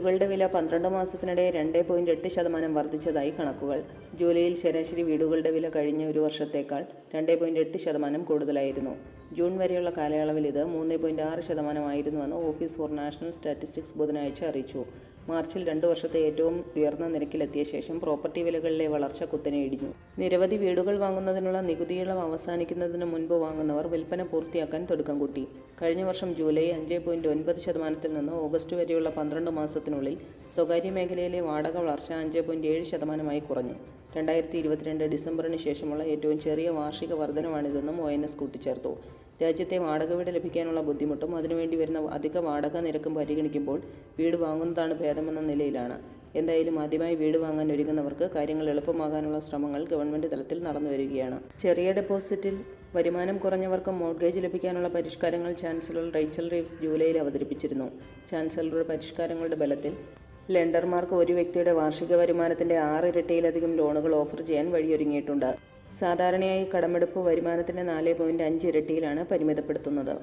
വീടുകളുടെ വില പന്ത്രണ്ട് മാസത്തിനിടെ രണ്ട് പോയിന്റ് എട്ട് ശതമാനം വർദ്ധിച്ചതായി കണക്കുകൾ. ജൂലൈയിൽ ശരാശരി വീടുകളുടെ വില കഴിഞ്ഞ ഒരു വർഷത്തേക്കാൾ രണ്ട് പോയിന്റ് എട്ട് ശതമാനം കൂടുതലായിരുന്നു. ജൂൺ വരെയുള്ള കാലയളവിൽ ഇത് മൂന്ന് പോയിന്റ് ആറ് ശതമാനമായിരുന്നുവെന്ന് ഓഫീസ് ഫോർ നാഷണൽ സ്റ്റാറ്റിസ്റ്റിക്സ് ബുധനാഴ്ച അറിയിച്ചു. മാർച്ചിൽ രണ്ടു വർഷത്തെ ഏറ്റവും ഉയർന്ന നിരക്കിലെത്തിയ ശേഷം പ്രോപ്പർട്ടി വിലകളിലെ വളർച്ച കുത്തനെ ഇടിഞ്ഞു. നിരവധി വീടുകൾ വാങ്ങുന്നതിനുള്ള നികുതിയിളം അവസാനിക്കുന്നതിന് മുൻപ് വാങ്ങുന്നവർ വിൽപ്പന പൂർത്തിയാക്കാൻ തുടക്കം കൂട്ടി. കഴിഞ്ഞ വർഷം ജൂലൈ അഞ്ച് പോയിന്റ് ഒൻപത് ശതമാനത്തിൽ നിന്ന് ഓഗസ്റ്റ് വരെയുള്ള പന്ത്രണ്ട് മാസത്തിനുള്ളിൽ സ്വകാര്യ മേഖലയിലെ വാടക വളർച്ച അഞ്ച് പോയിന്റ് ഏഴ് ശതമാനമായി കുറഞ്ഞു. രണ്ടായിരത്തി ഇരുപത്തിരണ്ട് ഡിസംബറിന് ശേഷമുള്ള ഏറ്റവും ചെറിയ വാർഷിക വർധനമാണിതെന്നും ഒ എൻ എസ് കൂട്ടിച്ചേർത്തു. രാജ്യത്തെ വാടക വീട് ലഭിക്കാനുള്ള ബുദ്ധിമുട്ടും അതിനുവേണ്ടി വരുന്ന അധിക വാടക നിരക്കും പരിഗണിക്കുമ്പോൾ വീട് വാങ്ങുന്നതാണ് ഭേദമെന്ന നിലയിലാണ്. എന്തായാലും ആദ്യമായി വീട് വാങ്ങാൻ ഒരുങ്ങുന്നവർക്ക് കാര്യങ്ങൾ എളുപ്പമാകാനുള്ള ശ്രമങ്ങൾ ഗവൺമെന്റ് തലത്തിൽ നടന്നു വരികയാണ്. ചെറിയ ഡെപ്പോസിറ്റിൽ വരുമാനം കുറഞ്ഞവർക്ക് മോർഗേജ് ലഭിക്കാനുള്ള പരിഷ്കാരങ്ങൾ ചാൻസലർ റൈച്ചൽ റീവ്സ് ജൂലൈയിൽ അവതരിപ്പിച്ചിരുന്നു. ചാൻസലറുടെ പരിഷ്കാരങ്ങളുടെ ബലത്തിൽ ലെൻഡർമാർക്ക് ഒരു വ്യക്തിയുടെ വാർഷിക വരുമാനത്തിന്റെ ആറ് ഇരട്ടിയിലധികം ലോണുകൾ ഓഫർ ചെയ്യാൻ വഴിയൊരുങ്ങിയിട്ടുണ്ട്. സാധാരണയായി കടമെടുപ്പ് വരുമാനത്തിന്റെ നാല് പോയിന്റ് അഞ്ച് ഇരട്ടിയിലാണ് പരിമിതപ്പെടുത്തുന്നത്.